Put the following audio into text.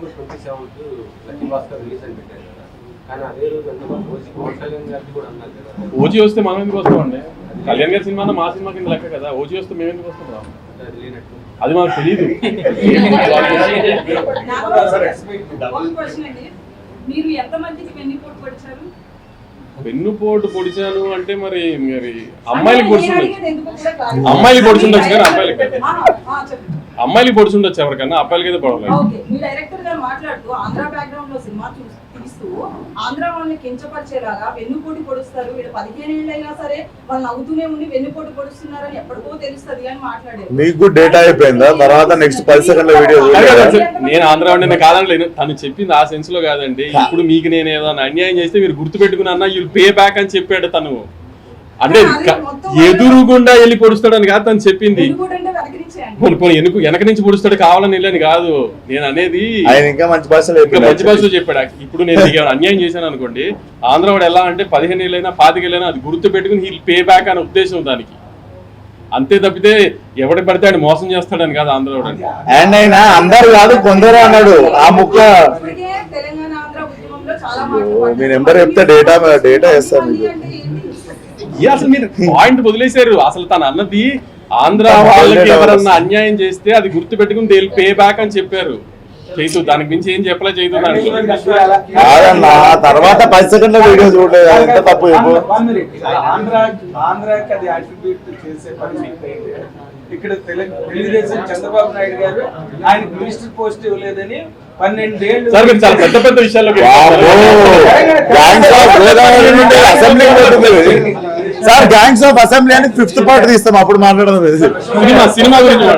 September twenty seventh lucky Bhaskar release అని పెట్టారు కదా. కానీ అదే రోజు ఎంత ఓజీ పవన్ కళ్యాణ్ గారికి కూడా అన్నారు కదా. ఓజీ వస్తే మనం ఎందుకు వస్తామండి? కళ్యాణ్ గారి సినిమా మా సినిమా కింద లెక్క కదా. ఓజీ వస్తే మేము ఎందుకు వస్తాం అది లేనట్టు అది మాకు తెలియదు ఒక క్వశ్చన్ అండి. మీరు ఎంత మందికి వెన్నుపోటు పొడిచారు? వెన్నుపోటు పొడిచాను అంటే మరి మరి అమ్మాయిలకి నేను పొడిచుండొచ్చు. అమ్మాయిలకి పొడిచుండొచ్చు కానీ అబ్బాయిలకి అమ్మాయిలకి పొడిచుండొచ్చు ఎవరికన్నా అబ్బాయిలకి అయితే పడలేదు ఓకే మీ డైరెక్టర్ గారు మాట్లాడుతూ ఆంధ్ర బ్యాక్గ్రౌండ్లో సినిమా చూసి తీస్తూ ఆంధ్ర వాళ్ళని కించపరిచేలాగా వెన్నుపోటు పొడుస్తారు. వీళ్ళు పదిహేను ఏళ్ళు అయినా సరే వాళ్ళు నవ్వుతూనే ఉండి వెన్నుపోటు పొడుస్తున్నారని ఎప్పటికో తెలుస్తుంది అని మాట్లాడారు. మీకు డేటా అయిపోయిందా? తర్వాత నెక్స్ట్ పది సెకండ్ల వీడియో నేను ఆంధ్ర వాడిని కాదనలేను తను చెప్పింది ఆ సెన్స్లో కాదండి. ఇప్పుడు మీకు నేను ఏదైనా అన్యాయం చేస్తే మీరు గుర్తు పెట్టుకుని అన్న యూ పే బ్యాక్ అని చెప్పాడు తను. అంటే ఎదురుగుండా వెళ్ళి పొడుస్తాడని కాదు తను చెప్పింది. పోనీ పోనీ వెనుక వెనక నుంచి పొడుస్తాడు కావాలని వెళ్ళని కాదు. నేను అనేది ఆయన ఇంకా మంచి భాషలో ఇంకా మంచి భాషలో చెప్పాడు. ఇప్పుడు నేను అన్యాయం చేశాను అనుకోండి ఆంధ్ర వాడు ఎలా అంటే పదిహేను ఏళ్ళైనా పాతికేళ్ళైనా అది గుర్తు పెట్టుకుని హీల్ పే బ్యాక్ అనే ఉద్దేశం దానికి. అంతే తప్పితే ఎవడి పడితే ఆయన మోసం చేస్తాడని కాదు ఆంధ్ర. అండ్ ఆయన అందరు కాదు కొందరు అన్నాడు. ఆ ముక్క మీ. నెంబర్ చెప్తే డేటా డేటా మీకు అసలు మీరు పాయింట్ వదిలేశారు. అసలు తను అన్నది ఆంధ్ర వాళ్ళకి ఎవరన్నా అన్యాయం చేస్తే అది గుర్తు పెట్టుకుని దే పే బ్యాక్ అని చెప్పారు. చైతు దానికి మించి ఏం చెప్పలే చైతు కాదన్నా తర్వాత పది సెకండ్ల వీడియో చూడలేదు. ఎంత తప్పు చెప్పు. ఆంధ్ర ఆంధ్రాకి అది అట్రిబ్యూట్ చేసే పరిస్థితి అయితే ఇక్కడ తెలంగాణ తెలుగుదేశం చంద్రబాబు నాయుడు గారు ఆయన మినిస్టర్ పోస్ట్ ఇవ్వలేదని పన్నెండేళ్ళు చాలా పెద్ద పెద్ద విషయాల్లోకి వామ్మో! సార్ గ్యాంగ్స్ ఆఫ్ అసెంబ్లీ అని ఫిఫ్త్ పార్ట్ తీస్తాం అప్పుడు మాట్లాడదాం. సినిమా సినిమా గురించి